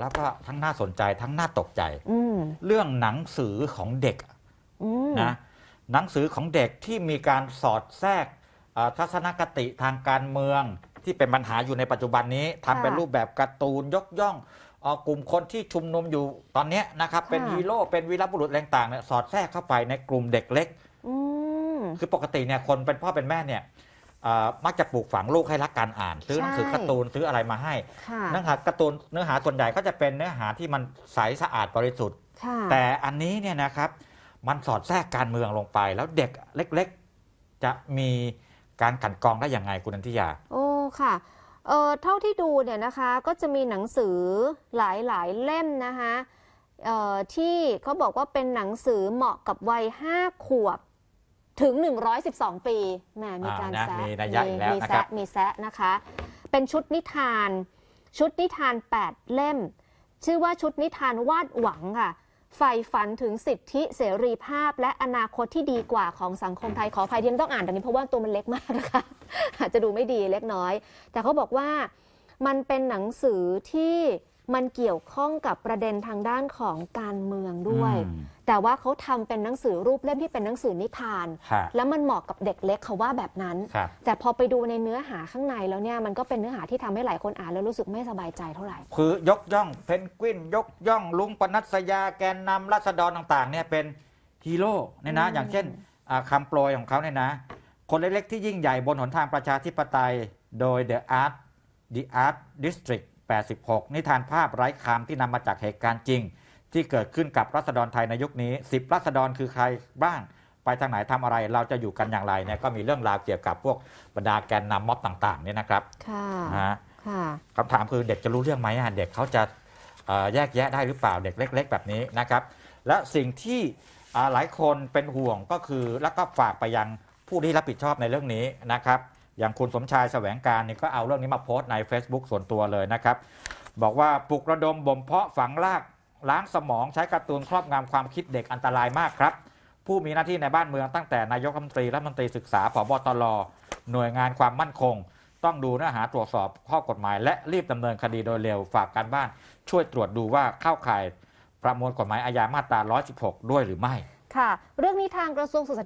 แล้วก็ทั้งน่าสนใจทั้งน่าตกใจอืมเรื่องหนังสือของเด็กอืมนะหนังสือของเด็กที่มีการสอดแทรกเอ่อทัศนคติทางการเมืองที่เป็นปัญหาอยู่ในปัจจุบันนี้ทำเป็นรูปแบบการ์ตูนยกย่องเอ่อกลุ่มคนที่ชุมนุมอยู่ตอนเนี้ยนะครับ เป็นฮีโร่เป็นวีรบุรุษอะไรต่างๆเนี่ยสอดแทรกเข้าไปในกลุ่มเด็กเล็กอืมคือปกติเนี่ยคนเป็นพ่อเป็นแม่เนี่ยเอ่อมักจะปลูกฝังลูกให้รักการอ่าน ซื้อหนังสือใช่การ์ตูนซื้ออะไรมาให้ ค่ะเนื้อหาการ์ตูนเนื้อหาส่วนใหญ่ก็จะเป็นเนื้อหาที่มันใสสะอาดบริสุทธิ์ ค่ะแต่อันนี้เนี่ยนะครับ มันสอดแทรกการเมืองลงไป แล้วเด็กเล็กๆ จะมีการกลันกรองได้ยังไงคุณนันทิยา โอ้ค่ะเอ่อเท่าที่ดูเนี่ยนะคะก็จะมีหนังสือหลายหลายๆเล่มนะคะเอ่อที่เขาบอกว่าเป็นหนังสือเหมาะกับวัย5ขวบ ถึง 112 ปีแหมมีการอ่านะแซะมีนัยยะอีกแล้วมีนะครับ แซะมีแซะนะคะ เป็นชุดนิทาน ชุดนิทาน 8 เล่ม ชื่อว่าชุดนิทานวาดหวังค่ะใฝ่ฝันถึงสิทธิเสรีภาพ และอนาคตที่ดีกว่าของสังคมไทยขออภัยที่ไม่ต้องอ่านแต่นี้เพราะว่าตัวมันเล็กมากนะคะอาจจะดูไม่ดีเล็กน้อย แต่เขาบอกว่ามันเป็นหนังสือที่ มันเกี่ยวข้องกับประเด็นทางด้านของการเมืองด้วย อืมแต่ว่าเขาทำเป็นหนังสือรูปเล่มที่เป็นหนังสือนิทานค่ะแล้วมันเหมาะกับเด็กเล็กเขาว่าแบบนั้น ครับ แต่พอไปดูในเนื้อหาข้างในแล้วเนี่ยมันก็เป็นเนื้อหาที่ทำให้หลายคนอ่านแล้วรู้สึกไม่สบายใจเท่าไหร่ คือยกย่องเพนกวิน ยกย่องลุงปนัสยาแกนนำรัษฎรต่างๆเนี่ยเป็นฮีโร่เนี่ยนะอืม อย่างเช่นอ่าคำโปรยของเขาเนี่ยนะ คนเล็กๆที่ยิ่งใหญ่บนหนทางประชาธิปไตย โดย The Art The Art District 86 นิทานภาพไร้คำที่นำมาจากเหตุการณ์จริง ที่เกิดขึ้นกับรัษฎรไทยในยุคนี้ 10 รัษฎรคือใครบ้าง ไปทางไหนทำอะไรเราจะอยู่กันอย่างไรเนี่ยก็มีเรื่องราวเกี่ยวกับพวกบรรดาแกนนำม็อบต่างๆเนี่ยนะครับค่ะนะฮะค่ะคำถามคือเด็กจะรู้เรื่องไหมอะเด็กเขาจะเอ่อแยกแยะได้หรือเปล่าเด็กเล็ก ๆ แบบนี้นะครับ และสิ่งที่อ่าหลายคนเป็นห่วงก็คือแล้วก็ฝากไปยังผู้ที่รับผิดชอบในเรื่องนี้นะครับ อย่างคุณสมชายแสวงการนี่ก็เอาเรื่องนี้มาโพสต์ใน Facebook ส่วนตัวเลยนะครับ บอกว่าปลุกระดมบ่มเพาะฝังรากล้างสมองใช้การ์ตูนครอบงำความคิดเด็กอันตรายมากครับ ผู้มีหน้าที่ในบ้านเมืองตั้งแต่นายกรัฐมนตรีรัฐมนตรีศึกษาผบตรหน่วยงานความมั่นคง ต้องดูเนื้อหาตรวจสอบข้อกฎหมาย และรีบดำเนินคดีโดยเร็วฝากการบ้าน ช่วยตรวจดูว่าเข้าข่ายประมวลกฎหมายอาญามาตรา 116 ด้วยหรือไม่ ค่ะ เรื่องนี้ทางกระทรวงศึกษาธิ